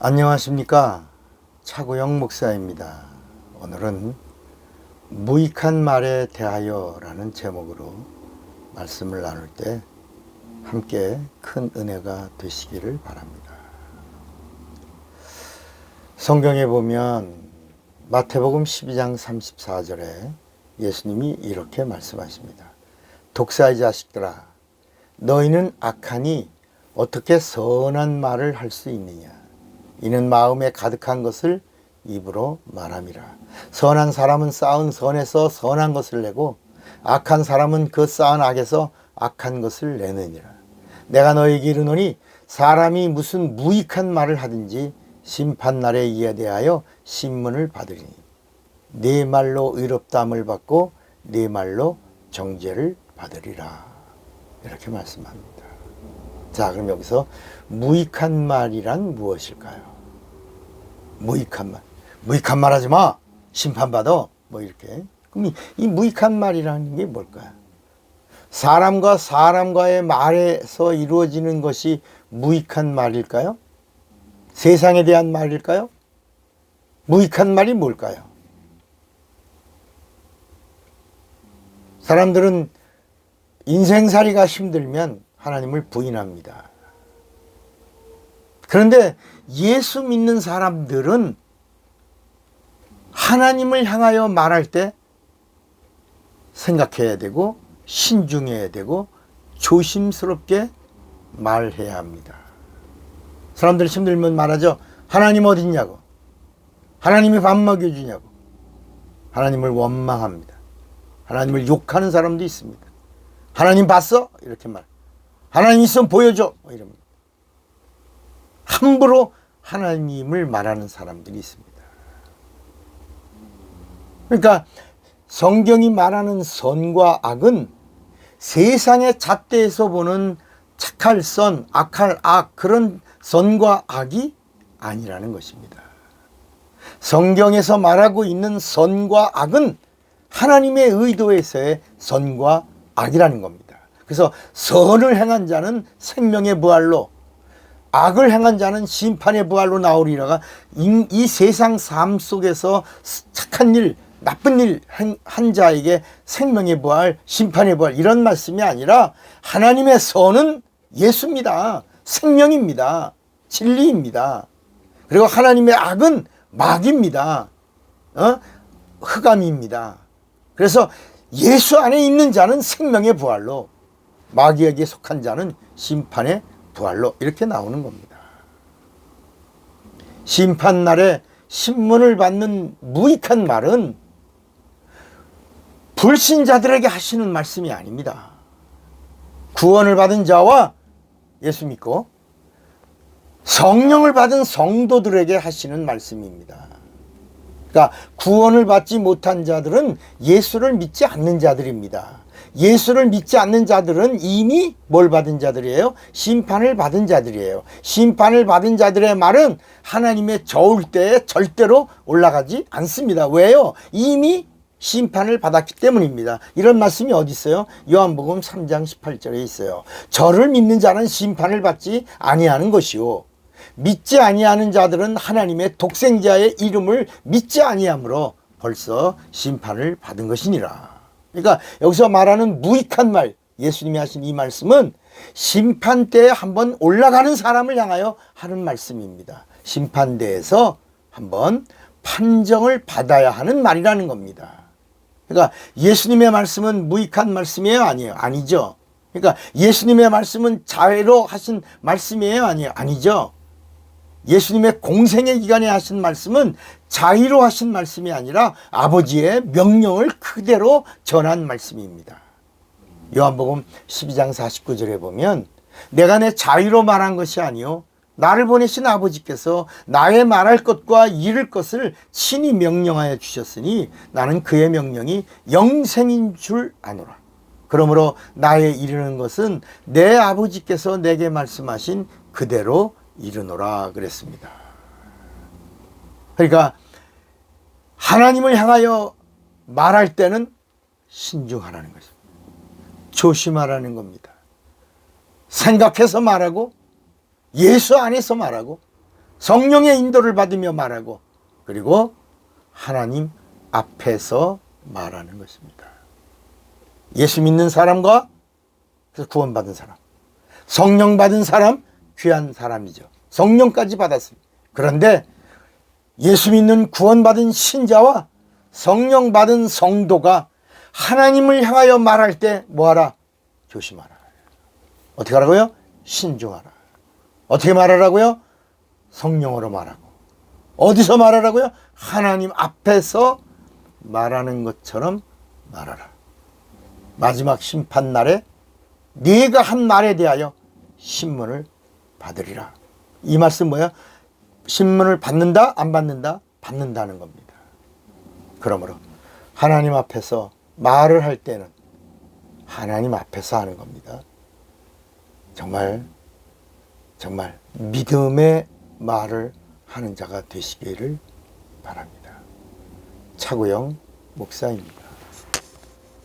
안녕하십니까 차구영 목사입니다. 오늘은 무익한 말에 대하여 라는 제목으로 말씀을 나눌 때 함께 큰 은혜가 되시기를 바랍니다. 성경에 보면 마태복음 12장 34절에 예수님이 이렇게 말씀하십니다. 독사의 자식들아 너희는 악하니 어떻게 선한 말을 할 수 있느냐 이는 마음에 가득한 것을 입으로 말함이라. 선한 사람은 쌓은 선에서 선한 것을 내고 악한 사람은 그 쌓은 악에서 악한 것을 내느니라. 내가 너에게 이르노니 사람이 무슨 무익한 말을 하든지 심판 날에 이에 대하여 신문을 받으리니 네 말로 의롭다함을 받고 네 말로 정죄를 받으리라. 이렇게 말씀합니다. 자, 그럼 여기서 무익한 말이란 무엇일까요? 무익한 말. 무익한 말 하지 마. 심판받아. 뭐 이렇게. 그럼 이, 이 무익한 말이라는 게 뭘까요? 사람과 사람과의 말에서 이루어지는 것이 무익한 말일까요? 세상에 대한 말일까요? 무익한 말이 뭘까요? 사람들은 인생살이가 힘들면 하나님을 부인합니다. 그런데 예수 믿는 사람들은 하나님을 향하여 말할 때 생각해야 되고 신중해야 되고 조심스럽게 말해야 합니다. 사람들 힘들면 말하죠. 하나님 어딨냐고. 하나님이 밥 먹여주냐고. 하나님을 원망합니다. 하나님을 욕하는 사람도 있습니다. 하나님 봤어? 이렇게 말. 하나님 있으면 보여줘. 뭐 이럽니다. 함부로 하나님을 말하는 사람들이 있습니다. 그러니까 성경이 말하는 선과 악은 세상의 잣대에서 보는 착할 선, 악할 악, 그런 선과 악이 아니라는 것입니다. 성경에서 말하고 있는 선과 악은 하나님의 의도에서의 선과 악이라는 겁니다. 그래서 선을 행한 자는 생명의 부활로 악을 행한 자는 심판의 부활로 나오리라가 이, 이 세상 삶 속에서 착한 일, 나쁜 일 한 자에게 생명의 부활, 심판의 부활 이런 말씀이 아니라 하나님의 선은 예수입니다. 생명입니다. 진리입니다. 그리고 하나님의 악은 마귀입니다. 어? 흑암입니다. 그래서 예수 안에 있는 자는 생명의 부활로 마귀에게 속한 자는 심판의 부활로 이렇게 나오는 겁니다. 심판날에 신문을 받는 무익한 말은 불신자들에게 하시는 말씀이 아닙니다. 구원을 받은 자와 예수 믿고 성령을 받은 성도들에게 하시는 말씀입니다. 그러니까 구원을 받지 못한 자들은 예수를 믿지 않는 자들입니다. 예수를 믿지 않는 자들은 이미 뭘 받은 자들이에요? 심판을 받은 자들이에요. 심판을 받은 자들의 말은 하나님의 저울 때에 절대로 올라가지 않습니다. 왜요? 이미 심판을 받았기 때문입니다. 이런 말씀이 어디 있어요? 요한복음 3장 18절에 있어요. 저를 믿는 자는 심판을 받지 아니하는 것이요. 믿지 아니하는 자들은 하나님의 독생자의 이름을 믿지 아니하므로 벌써 심판을 받은 것이니라. 그러니까 여기서 말하는 무익한 말, 예수님이 하신 이 말씀은 심판대에 한번 올라가는 사람을 향하여 하는 말씀입니다. 심판대에서 한번 판정을 받아야 하는 말이라는 겁니다. 그러니까 예수님의 말씀은 무익한 말씀이에요? 아니에요? 아니죠. 그러니까 예수님의 말씀은 자회로 하신 말씀이에요? 아니에요? 아니죠. 예수님의 공생의 기간에 하신 말씀은 자의로 하신 말씀이 아니라 아버지의 명령을 그대로 전한 말씀입니다. 요한복음 12장 49절에 보면 내가 내 자의로 말한 것이 아니요 나를 보내신 아버지께서 나의 말할 것과 이를 것을 친히 명령하여 주셨으니 나는 그의 명령이 영생인 줄 아노라. 그러므로 나의 이르는 것은 내 아버지께서 내게 말씀하신 그대로 이르노라 그랬습니다. 그러니까 하나님을 향하여 말할 때는 신중하라는 것입니다. 조심하라는 겁니다. 생각해서 말하고 예수 안에서 말하고 성령의 인도를 받으며 말하고 그리고 하나님 앞에서 말하는 것입니다. 예수 믿는 사람과 구원받은 사람, 성령 받은 사람 귀한 사람이죠. 성령까지 받았습니다. 그런데 예수 믿는 구원받은 신자와 성령 받은 성도가 하나님을 향하여 말할 때 뭐하라? 조심하라. 어떻게 하라고요? 신중하라. 어떻게 말하라고요? 성령으로 말하고. 어디서 말하라고요? 하나님 앞에서 말하는 것처럼 말하라. 마지막 심판 날에 네가 한 말에 대하여 신문을 받으리라. 이 말씀 뭐야? 신문을 받는다? 안 받는다? 받는다는 겁니다. 그러므로 하나님 앞에서 말을 할 때는 하나님 앞에서 하는 겁니다. 정말 정말 믿음의 말을 하는 자가 되시기를 바랍니다. 차구영 목사입니다.